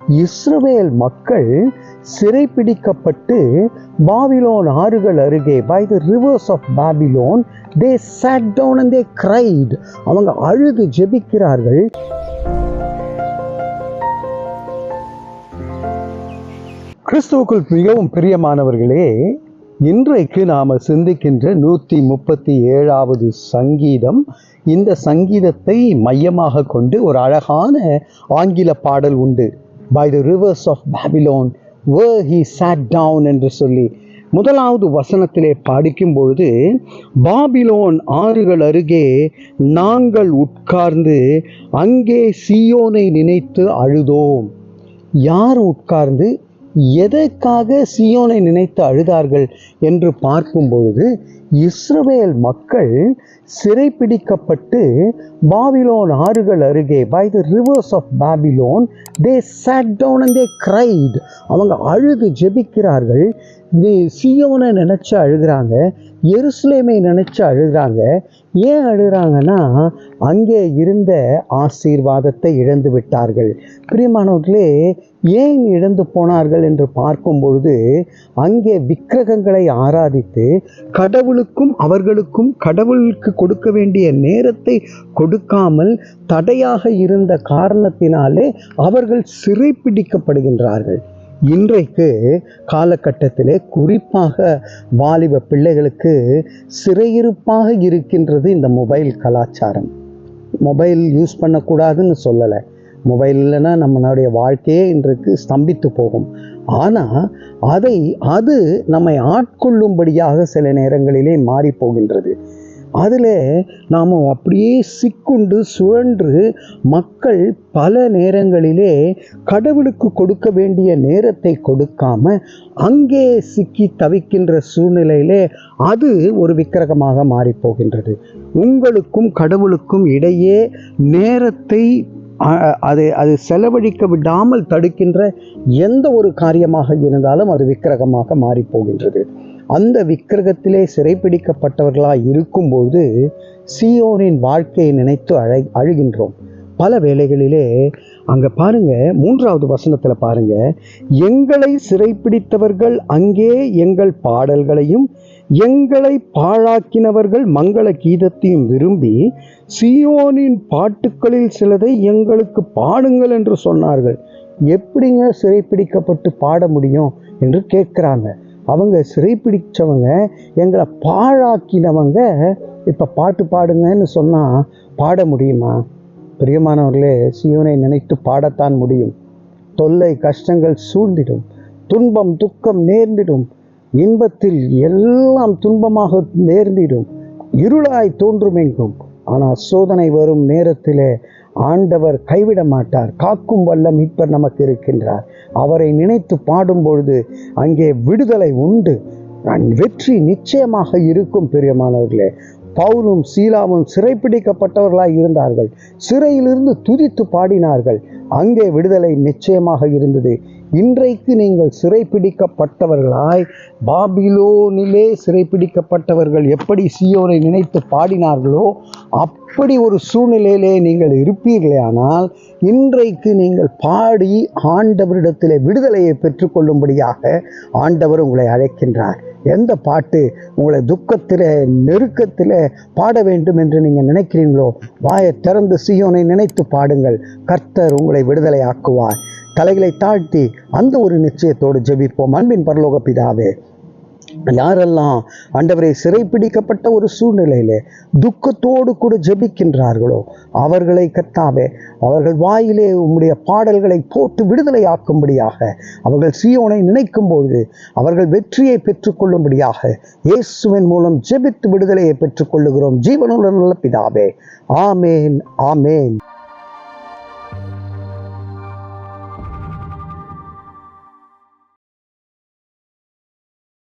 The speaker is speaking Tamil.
இஸ்ரவேல் மக்கள் சிறைப்பிடிக்கப்பட்டு பாபிலோன் ஆறுகள் அருகே by the rivers of Babylon they sat down and they cried அவங்க அழுது ஜெபிக்கிறார்கள். கிறிஸ்துவுக்குள் மிகவும் பிரியமானவர்களே இன்றைக்கு நாம சிந்திக்கின்ற நூற்றி முப்பத்தி ஏழாவது சங்கீதம் இந்த சங்கீதத்தை மையமாக கொண்டு ஒரு அழகான ஆங்கில பாடல் உண்டு. By the rivers of Babylon where he sat down என்று சொல்லி முதலாவது வசனத்திலே படிக்கும் பொழுது பாபிலோன் ஆறுகள் அருகே நாங்கள் உட்கார்ந்து அங்கே சியோனை நினைத்து அழுதோம். யார் உட்கார்ந்து? எதற்காக சியோனை நினைத்து அழுதார்கள் என்று பார்க்கும் பொழுது இஸ்ரவேல் மக்கள் சிறைப்பிடிக்கப்பட்டு பாபிலோன் ஆறுகள் அருகே by the rivers of Babylon they sat down and they cried அவங்க அழுது ஜெபிக்கிறார்கள். சியோனை நினச்சி அழுகிறாங்க. எருசலேமை நினச்சி அழுகிறாங்க. ஏன் அழுகிறாங்கன்னா அங்கே இருந்த ஆசீர்வாதத்தை இழந்து விட்டார்கள். பிரியமானவர்களே ஏன் இழந்து போனார்கள் என்று பார்க்கும் பொழுது அங்கே விக்கிரகங்களை ஆராதித்து கடவுளுக்கும் அவர்களுக்கும் கடவுளுக்கு கொடுக்க வேண்டிய நேரத்தை கொடுக்காமல் தடையாக இருந்த காரணத்தினாலே அவர்கள் சிறைப்பிடிக்கப்படுகின்றார்கள். இன்றைக்கு காலகட்டத்திலே குறிப்பாக வாலிப பிள்ளைகளுக்கு சிறையிருப்பாக இருக்கின்றது இந்த மொபைல் கலாச்சாரம். மொபைல் யூஸ் பண்ணக்கூடாதுன்னு சொல்லலை. மொபைல் இல்லைன்னா நம்மளுடைய வாழ்க்கையே இன்றைக்கு ஸ்தம்பித்து போகும். ஆனால் அதை அது நம்மை ஆட்கொள்ளும்படியாக சில நேரங்களிலே மாறி போகின்றது அதில் நாம் அப்படியே சிக்குண்டு சுழன்று மக்கள் பல நேரங்களிலே கடவுளுக்கு கொடுக்க வேண்டிய நேரத்தை கொடுக்காம அங்கே சிக்கி தவிக்கின்ற சூழ்நிலையிலே அது ஒரு விக்கிரகமாக மாறிப்போகின்றது உங்களுக்கும் கடவுளுக்கும் இடையே நேரத்தை அது அது செலவழிக்க விடாமல் தடுக்கின்ற எந்த ஒரு காரியமாக இருந்தாலும் அது விக்கிரகமாக மாறிப்போகின்றது அந்த விக்கிரகத்திலே சிறைப்பிடிக்கப்பட்டவர்களாக இருக்கும்போது சியோனின் வாழ்க்கையை நினைத்து அழை அழுகின்றோம். பல வேளைகளிலே அங்கே பாருங்க மூன்றாவது வசனத்தில் பாருங்க எங்களை சிறைப்பிடித்தவர்கள் அங்கே எங்கள் பாடல்களையும் எங்களை பாழாக்கினவர்கள் மங்கள கீதத்தையும் விரும்பி சியோனின் பாட்டுக்களில் சிலதை எங்களுக்கு பாடுங்கள் என்று சொன்னார்கள். எப்படிங்க சிறைப்பிடிக்கப்பட்டு பாட முடியும்? என்று கேட்குறாங்க. அவங்க சிறைப்பிடிச்சவங்க எங்களை பாழாக்கினவங்க இப்போ பாட்டு பாடுங்கன்னு சொன்னால் பாட முடியுமா? பிரியமானவர்களே சியோனை நினைத்து பாடத்தான் முடியும். தொல்லை கஷ்டங்கள் சூழ்ந்திடும். துன்பம் துக்கம் நேர்ந்திடும். இன்பத்தில் எல்லாம் துன்பமாக நேர்ந்திடும். இருளாய் தோன்றும் எங்கும். ஆனால் சோதனை வரும் நேரத்திலே ஆண்டவர் கைவிட மாட்டார். காக்கும் வல்ல மீட்பர் நமக்கு இருக்கின்றார். அவரை நினைத்து பாடும் பொழுது அங்கே விடுதலை உண்டு. வெற்றி நிச்சயமாக இருக்கும் பிரியமானவர்களே. பவுலும் சீலாவும் சிறைப்பிடிக்கப்பட்டவர்களாய் இருந்தார்கள். சிறையிலிருந்து துதித்து பாடினார்கள். அங்கே விடுதலை நிச்சயமாக இருந்தது. இன்றைக்கு நீங்கள் சிறைப்பிடிக்கப்பட்டவர்களாய் பாபிலோனிலே சிறைப்பிடிக்கப்பட்டவர்கள் எப்படி சியோனை நினைத்து பாடினார்களோ அப்படி ஒரு சூழ்நிலையிலே நீங்கள் இருப்பீர்களே ஆனால் இன்றைக்கு நீங்கள் பாடி ஆண்டவரிடத்திலே விடுதலையை பெற்றுக்கொள்ளும்படியாக ஆண்டவர் உங்களை அழைக்கின்றார். எந்த பாட்டு உங்களை துக்கத்தில் நெருக்கத்தில் பாட வேண்டும் என்று நீங்கள் நினைக்கிறீங்களோ வாயை திறந்து சியோனை நினைத்து பாடுங்கள். கர்த்தர் உங்களை விடுதலை ஆக்குவார் தலைகளை தாழ்த்தி அந்த ஒரு நிச்சயத்தோடு ஜெபிப்போம். அன்பின் பரலோக பிதாவே யாரெல்லாம் ஆண்டவரை சிறைப்பிடிக்கப்பட்ட ஒரு சூழ்நிலையிலே துக்கத்தோடு கூட ஜெபிக்கின்றார்களோ அவர்களை கத்தாவே அவர்கள் வாயிலே உம்முடைய பாடல்களை போட்டு விடுதலையாக்கும்படியாக அவர்கள் சியோனை நினைக்கும் பொழுது அவர்கள் வெற்றியை பெற்றுக்கொள்ளும்படியாக இயேசுவின் மூலம் ஜெபித்து விடுதலையை பெற்றுக்கொள்ளுகிறோம். ஜீவனுள்ள நல்ல பிதாவே ஆமேன் ஆமேன்.